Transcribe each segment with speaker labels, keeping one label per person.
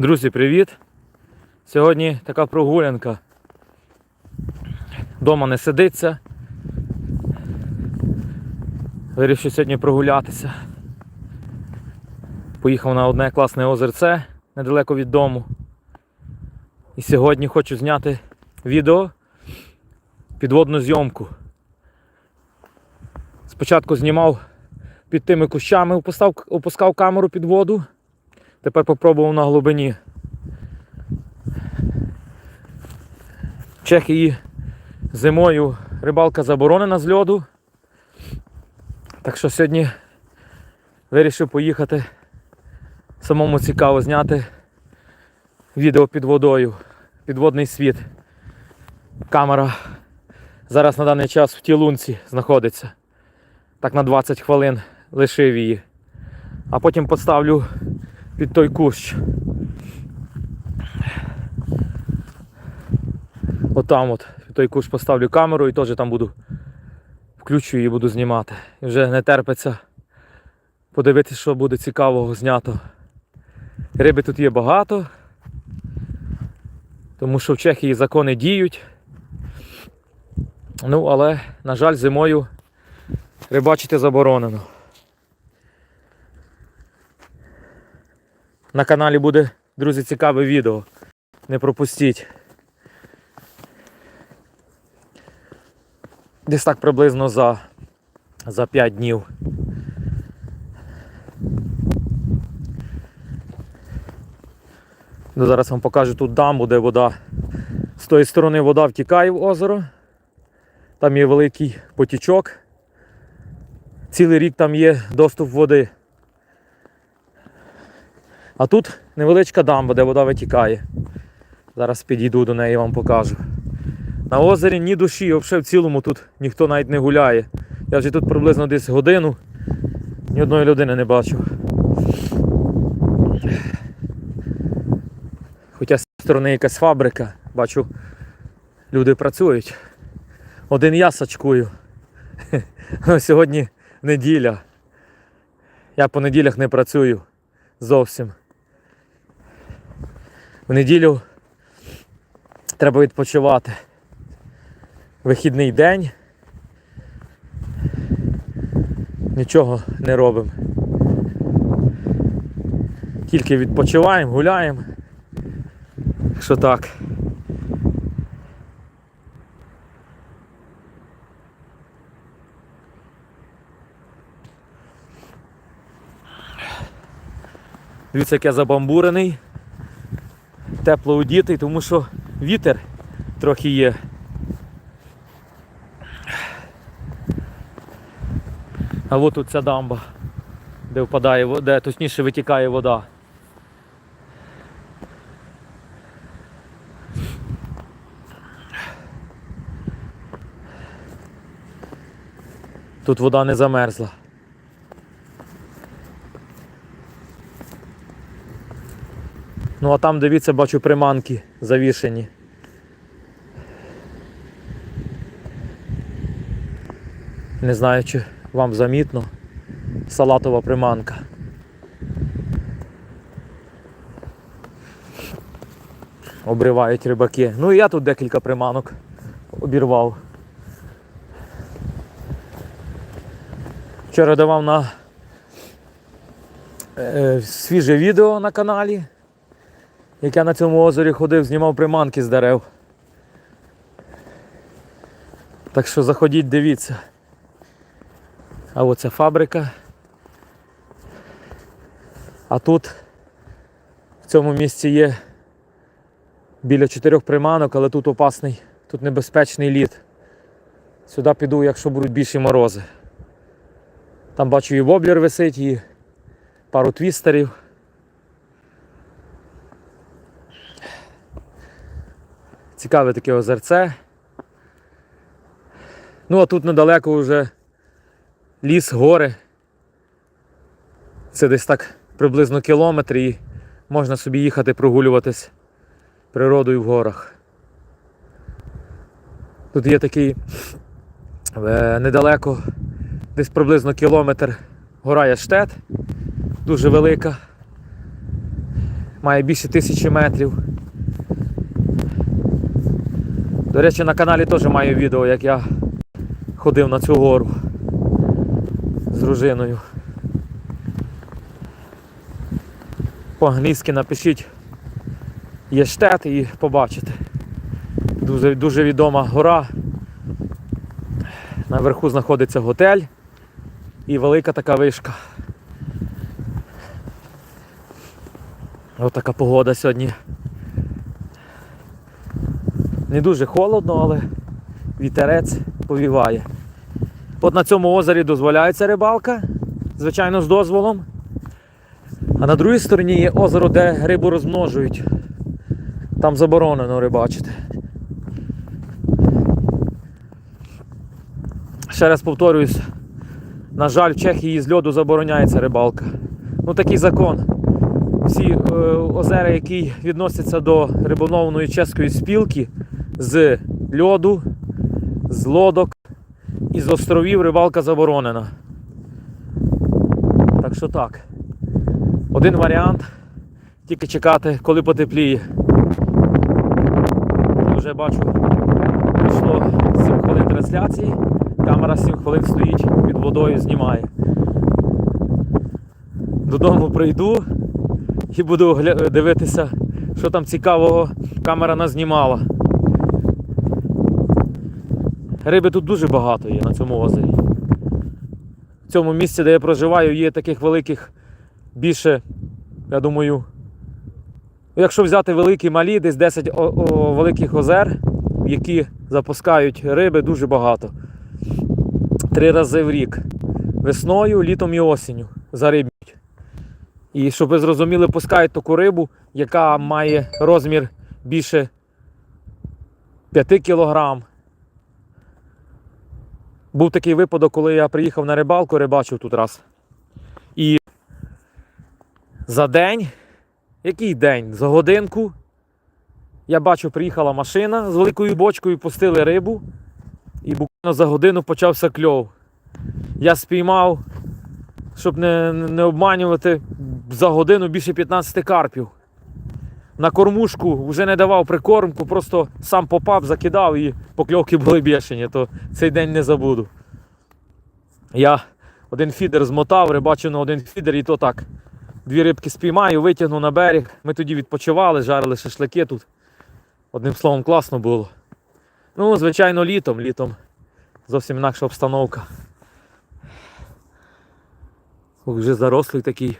Speaker 1: Друзі, привіт! Сьогодні така прогулянка. Дома не сидиться. Вирішив сьогодні прогулятися. Поїхав на одне класне озерце недалеко від дому. І сьогодні хочу зняти відео підводну зйомку. Спочатку знімав під тими кущами, опускав, опускав камеру під воду. Тепер попробував на глибині. В Чехії зимою рибалка заборонена з льоду. Так що сьогодні вирішив поїхати самому цікаво зняти відео під водою, підводний світ. Камера зараз на даний час в тілунці знаходиться. Так на 20 хвилин лишив її. А потім поставлю під той кущ. Отам от, під той кущ поставлю камеру і теж там буду включу її буду знімати. І вже не терпиться подивитися, що буде цікавого знято. Риби тут є багато, тому що в Чехії закони діють. Ну, але, на жаль, зимою рибачити заборонено. На каналі буде, друзі, цікаве відео. Не пропустіть. Десь так приблизно за, за 5 днів. Ну, Зараз вам покажу тут дамбу, де вода. З тої сторони вода втікає в озеро. Там є великий потічок. Цілий рік там є доступ води. А тут невеличка дамба, де вода витікає. Зараз підійду до неї і вам покажу. На озері ні душі, взагалі в цілому тут ніхто навіть не гуляє. Я вже тут приблизно десь годину, ні одної людини не бачив. Хоча з сторони якась фабрика, бачу, люди працюють. Один я сачкую. Сьогодні неділя. Я по неділях не працюю зовсім. В неділю треба відпочивати. Вихідний день. Нічого не робимо. Тільки відпочиваємо, гуляємо. Що так. Дивіться, як я забамбурений, тепло одітий, тому що вітер трохи є. А от тут ця дамба, де впадає, де точніше витікає вода. Тут вода не замерзла. Ну а там, дивіться, бачу приманки завішені. Не знаю, чи вам замітно. Салатова приманка. Обривають рибаки. Ну і я тут декілька приманок обірвав. Вчора давав на е, свіже відео на каналі, як я на цьому озері ходив, знімав приманки з дерев. Так що заходіть, дивіться. А оце фабрика. А тут в цьому місці є біля чотирьох приманок, але тут опасний, тут небезпечний лід. Сюди піду, якщо будуть більші морози. Там бачу і воблер висить, і пару твістерів. Цікаве таке озерце. Ну а тут недалеко вже ліс, гори. Це десь так приблизно кілометр і можна собі їхати прогулюватись природою в горах. Тут є такий е, недалеко, десь приблизно кілометр гора Яштет, дуже велика. Має більше тисячі метрів. До речі, на каналі теж маю відео, як я ходив на цю гору з дружиною. По-англійськи напишіть Єштет і побачите. Дуже, дуже відома гора. Наверху знаходиться готель і велика така вишка. Ось така погода сьогодні. Не дуже холодно, але вітерець повіває. От на цьому озері дозволяється рибалка, звичайно, з дозволом. А на другій стороні є озеро, де рибу розмножують. Там заборонено рибачити. Ще раз повторююсь, на жаль, в Чехії з льоду забороняється рибалка. Ну такий закон. Всі е, озера, які відносяться до риболовної чеської спілки, з льоду, з лодок і з островів рибалка заборонена. Так що так. Один варіант. Тільки чекати, коли потепліє. Вже бачу, пройшло 7 хвилин трансляції. Камера 7 хвилин стоїть під водою, знімає. Додому прийду і буду дивитися, що там цікавого камера назнімала. Риби тут дуже багато є на цьому озері. В цьому місці, де я проживаю, є таких великих більше, я думаю, якщо взяти великі малі, десь 10 о- о- великих озер, які запускають риби, дуже багато. Три рази в рік. Весною, літом і осінню зарибнюють. І щоб ви зрозуміли, пускають таку рибу, яка має розмір більше 5 кілограм. Був такий випадок, коли я приїхав на рибалку, рибачив тут раз. І за день, який день? За годинку. Я бачу, приїхала машина з великою бочкою, пустили рибу, і буквально за годину почався кльов. Я спіймав, щоб не, не обманювати, за годину більше 15 карпів. На кормушку вже не давав прикормку, просто сам попав, закидав і покльовки були бішені, то цей день не забуду. Я один фідер змотав, рибачив на один фідер, і то так. Дві рибки спіймаю, витягну на берег. Ми тоді відпочивали, жарили шашлики тут. Одним словом, класно було. Ну, звичайно, літом, літом зовсім інакша обстановка. Ох, вже зарослий такий,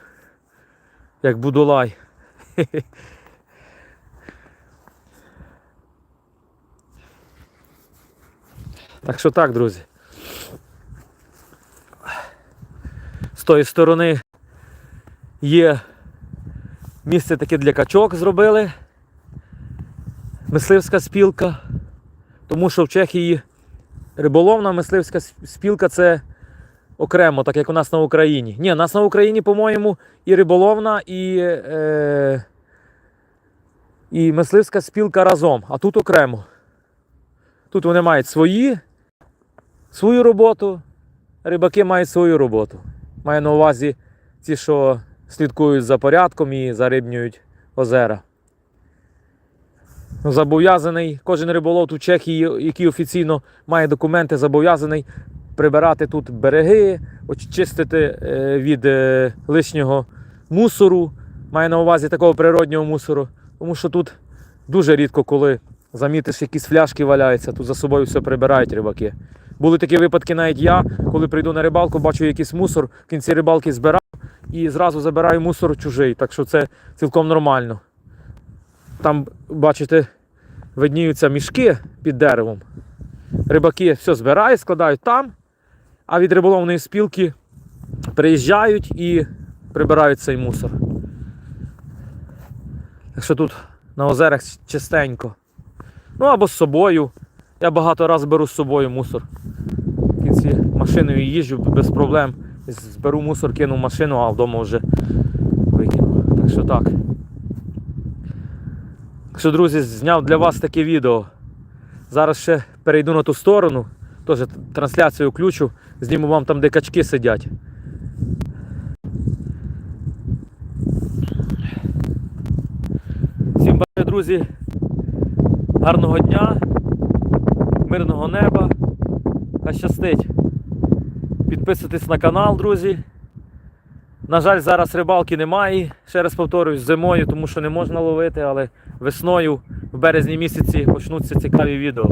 Speaker 1: як будулай. Так що так, друзі. З тої сторони є місце таке для качок зробили. Мисливська спілка. Тому що в Чехії риболовна мисливська спілка це окремо, так як у нас на Україні. Ні, у нас на Україні, по-моєму, і риболовна, і, е, і мисливська спілка разом, а тут окремо. Тут вони мають свої, свою роботу, рибаки мають свою роботу. Маю на увазі ті, що слідкують за порядком і зарибнюють озера. Ну, Зобов'язаний кожен риболов в Чехії, який офіційно має документи, зобов'язаний прибирати тут береги, очистити е, від е, лишнього мусору, має на увазі такого природнього мусору. Тому що тут дуже рідко, коли замітиш, якісь фляшки валяються, тут за собою все прибирають рибаки. Були такі випадки, навіть я, коли прийду на рибалку, бачу якийсь мусор, в кінці рибалки збираю і зразу забираю мусор чужий. Так що це цілком нормально. Там, бачите, видніються мішки під деревом. Рибаки все збирають, складають там, а від риболовної спілки приїжджають і прибирають цей мусор. Так що тут на озерах чистенько. Ну або з собою. Я багато разів беру з собою мусор. В машиною їжджу без проблем. Зберу мусор, кину машину, а вдома вже викину. Так що так. Так що, друзі, зняв для вас таке відео. Зараз ще перейду на ту сторону, теж трансляцію включу, зніму вам там, де качки сидять. Всім друзі. Гарного дня, мирного неба. Щастить. Підписуйтесь на канал, друзі. На жаль, зараз рибалки немає. Ще раз повторюсь, зимою, тому що не можна ловити, але весною, в березні місяці почнуться цікаві відео.